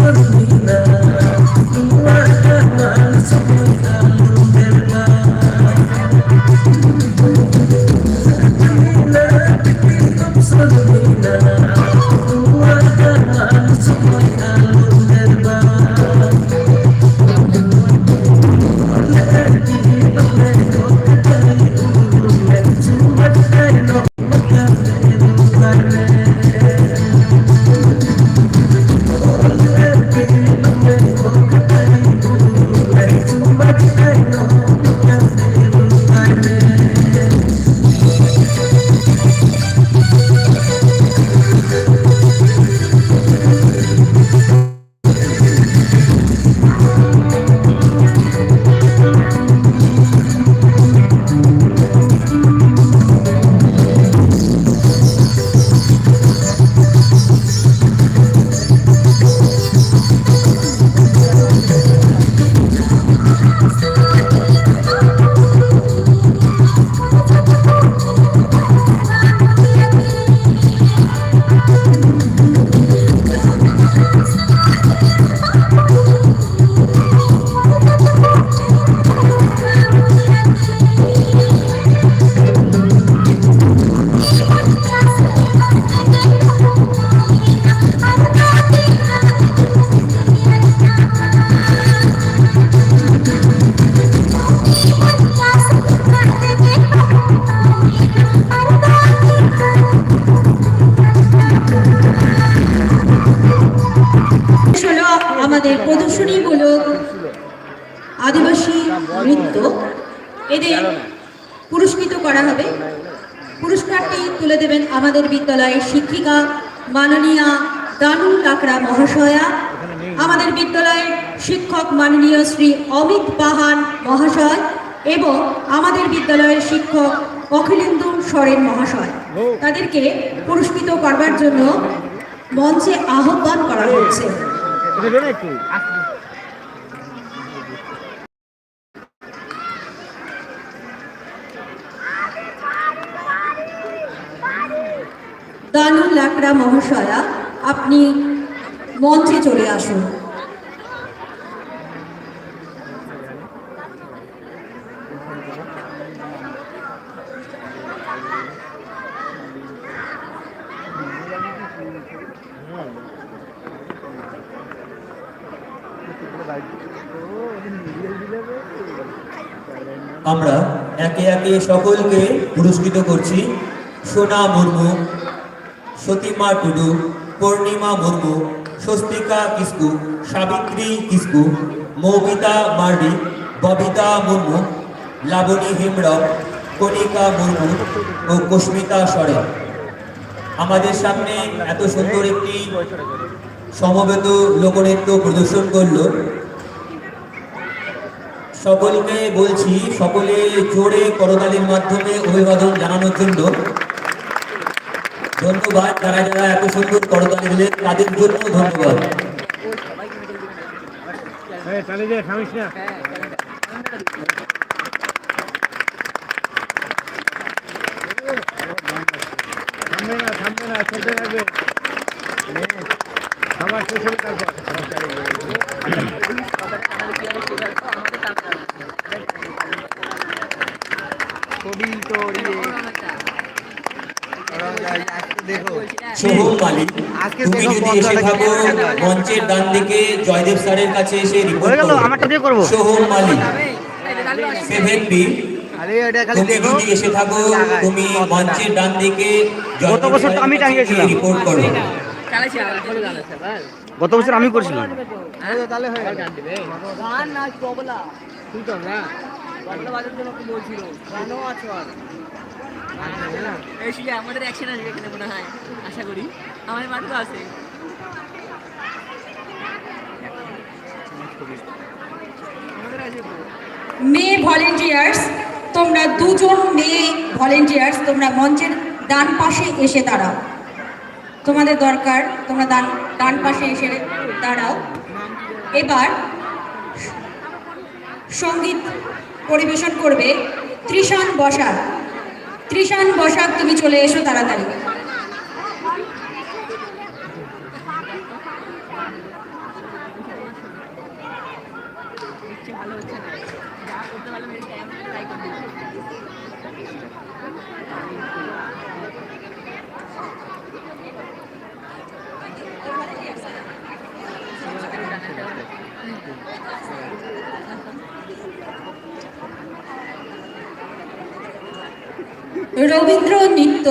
শেষ আমাদের বিদ্যালয়ের শিক্ষিকা মাননীয়া দানু লাকড়া মহাশয়া, আমাদের বিদ্যালয়ের শিক্ষক মাননীয় শ্রী অমিত পাহান মহাশয় এবং আমাদের বিদ্যালয়ের শিক্ষক অখিলেন্দু সরেন মহাশয়। তাদেরকে পুরস্কৃত করবার জন্য মঞ্চে আহ্বান করা হচ্ছে দানু লাকড়া মহাশয়া আপনি মঞ্চে চলে আসুন। আমরা একে একে সকলকে পুরস্কৃত করছি। সোনা মুর্মু সতীমা টুডু, পূর্ণিমা মুর্মু, স্বস্তিকা কিস্কু, সাবিত্রী কিস্কু, মৌমিতা মার্ডি, ববিতা মুর্মু, লাবণী হেমব্রম, কণিকা মুর্মু ও কস্মিতা সরেন আমাদের সামনে এত সুন্দর একটি সমবেত লোকনৃত্য প্রদর্শন করল। সকলকে বলছি, সকলে জোরে করতালির মাধ্যমে অভিবাদন জানানোর জন্য ধন্যবাদ যারা যারা এত সুন্দর করতালি দিলেন। তাদের জন্য ধন্যবাদ। খাবার শেষ হবে তারপর সোহম মালিক তুমি যদি এসে থাকো মঞ্চের ডান দিকে জয়দেব স্যারের কাছে এসে রিপোর্ট হয়ে গেল করো। মালিক সেভেন বি তুমি যদি এসে থাকো তুমি মঞ্চের ডান দিকে গত বছর তো আমি টাঙিয়েছিলাম। রিপোর্ট করো। গত বছর আমি করছিলাম। আমাদের অ্যাকশন আসবে এখানে মনে হয়, আশা করি। আমাদের মাঠে আছে। মেয়ে ভলেন্টিয়ার্স তোমরা দুজন মেয়ে ভলেন্টিয়ার্স তোমরা মঞ্চের ডান পাশে এসে দাঁড়াও। তোমাদের দরকার, তোমরা ডান পাশে এসে দাঁড়াও। এবার সংগীত পরিবেশন করবে ত্রিশান বসাক ত্রিশান বসাক তুমি চলে এসো তাড়াতাড়ি Thank you. রবীন্দ্র নৃত্য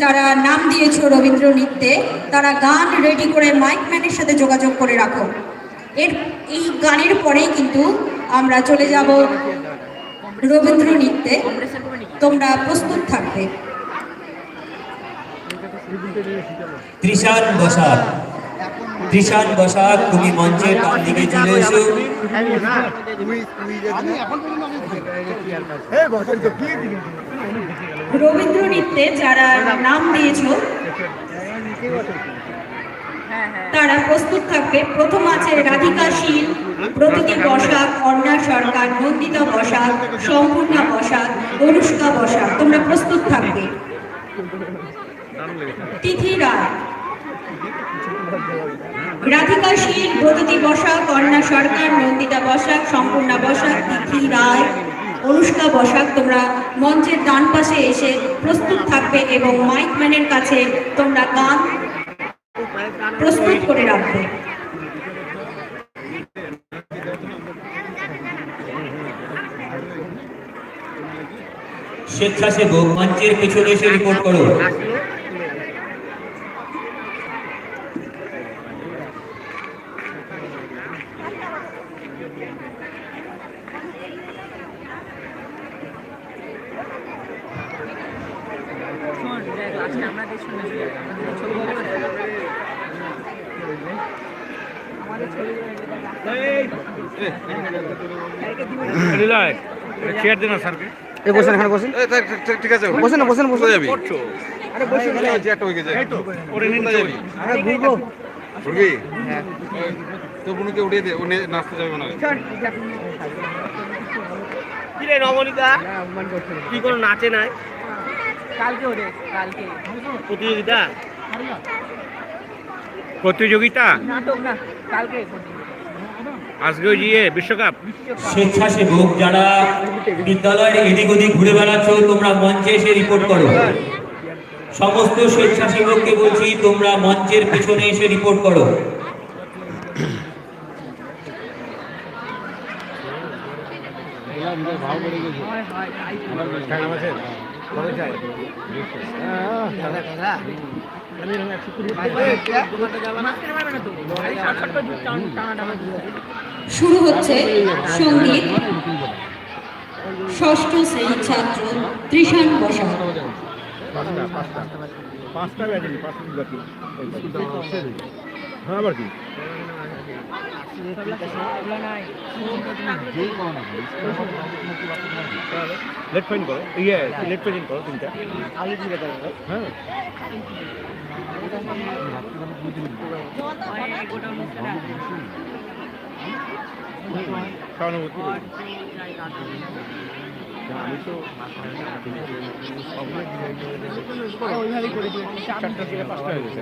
যারা নাম দিয়েছ রবীন্দ্র নৃত্যে তারা গান রেডি করে মাইক ম্যানের সাথে যোগাযোগ করে রাখো। এর এই গানের পরেই কিন্তু আমরা চলে যাব রবীন্দ্র নৃত্যে। তোমরা প্রস্তুত থাকবে। ত্রিশান বসাক ত্রিশান বসাক তুমি মঞ্চের ডান দিকে চলে এসো। রবীন্দ্র নৃত্যে যারা নাম দিয়েছ, তারা প্রস্তুত থাকবে। প্রথম আছে রাধিকা শীল প্রতীতি বসাক অন্না সরকার, নন্দিতা বসাক, সম্পূর্ণা বসাক, অনুষ্কা বসাক, তোমরা প্রস্তুত থাকবে। তিথি রায়। রাধিকা শীল প্রতীতি বসাক অন্না সরকার, নন্দিতা বসাক, সম্পূর্ণা বসাক, তিথি রায়। অনুষ্কা বসাক, তোমরা মঞ্চের ডান পাশে এসে প্রস্তুত থাকবে এবং মাইক ম্যানের কাছে তোমরা গান প্রস্তুত করে রাখবে। স্বেচ্ছাসেবক, মঞ্চের পিছনে এসে রিপোর্ট করো। চেয়ার দেন স্যারকে এই বসেন এখানে বসেন। ঠিক আছে। বসেন বসেন বসেন। যাবি? আরে বসে চেয়ারটা হয়ে গেছে। ওরে নিন যাবি? আরে ঘুরবো। ঘুরবি? তো বুনুকে উঠিয়ে দে ও নাচতে যাবে না। কিরে নবনীতা? কি কোনো নাচে নাই? কালকে ওরে কালকে। প্রতিযোগিতা? প্রতিযোগিতা? নাটক না কালকে করছি। আজকে ওই যে বিশ্বকাপ। স্বেচ্ছাসেবক যারা বিদ্যালয়ের এদিক ওদিক ঘুরে বেড়াচ্ছ তোমরা মঞ্চে এসে রিপোর্ট করো। সমস্ত স্বেচ্ছাসেবককে বলছি তোমরা মঞ্চের পেছনে এসে রিপোর্ট করো। শুরু হচ্ছে সংগীত ষষ্ঠ শ্রেণির ছাত্র ত্রিশান বসাক পাঁচটা পাঁচটা। বাকি হ্যাঁ আবার কি? লেট ফাইন করো। ইয়ে লেট প্রেজেন্ট করো তিনটা। হ্যাঁ। সহানুভূতি আমি তো চারটা থেকে পাঁচটা হয়ে গেছে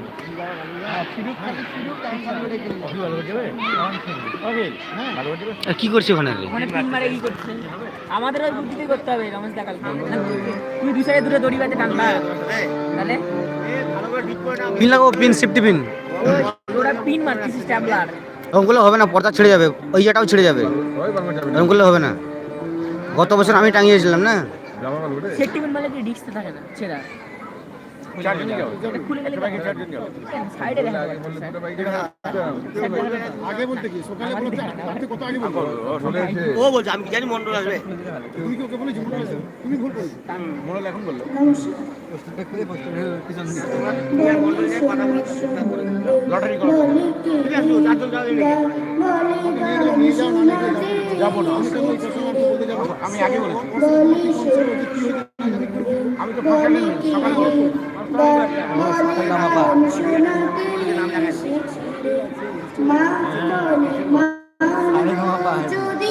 কি করছে? ওখানে আমাদের ওই বুদ্ধিতেই করতে হবে রমেশ দা কালকে। না, তুই দু সাইডে দুটো দড়ি বাজে টানবা। তাহলে? পিন লাগাবো পিন সেফটি পিন ওরা পিন মারছিস স্ট্যাবলার হবে না পর্দা ছিঁড়ে যাবে ওই জায়গাটাও ছিঁড়ে যাবে। হবে না। গত বছর আমি টাঙিয়েছিলাম না? জামা কালো রে সেফটি পিন মারলে কি রিস্ক থাকে না ছেড়া। চারজন যাও এটা খুলে গেলে সবাইকে চারজন যাও সাইডে দেখা যাবে। আগে বলতে কি? সকালে বলতে? আপনি কত আগে বলতে? ও বলছে আমি কি জানি মন্ডল আসবে। তুমি কি ওকে বলেছি মনে আছে তুমি ভুল করেছ। মনে এখন বলল। লটারি করো যাব না। আমি আগে বলেছি। আমি তো সকালে বলেছি যদি